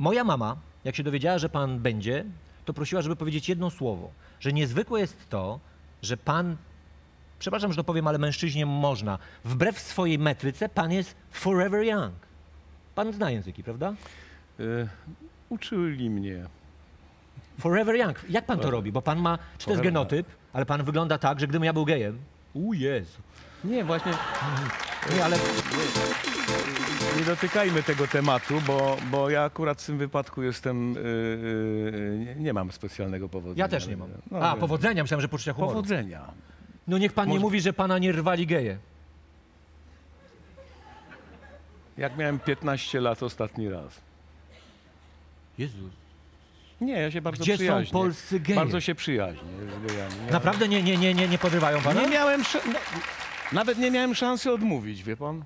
Moja mama, jak się dowiedziała, że pan będzie, to prosiła, żeby powiedzieć jedno słowo, że niezwykłe jest to, że pan, przepraszam, że to powiem, ale mężczyźnie można, wbrew swojej metryce, pan jest forever young. Pan zna języki, prawda? Y, uczyli mnie. Forever young. Jak pan to robi? Bo pan ma, czy to jest genotyp, ale pan wygląda tak, że gdybym ja był gejem, u Jezu. Nie, właśnie Nie, ale nie dotykajmy tego tematu, bo, bo ja akurat w tym wypadku jestem, y, y, nie, nie mam specjalnego powodzenia. ja też nie mam. No, A, powodzenia, myślałem, że poczucia humoru. Powodzenia. No niech pan nie Może- mówi, że pana nie rwali geje. Jak miałem 15 lat ostatni raz. Jezus. Nie, ja się bardzo Gdzie są przyjaźnię. polscy geje? Bardzo się przyjaźnię z gejami. Nie- Naprawdę nie, nie, nie, nie, nie podrywają pana? Nie miałem, sz- no, nawet nie miałem szansy odmówić, wie pan?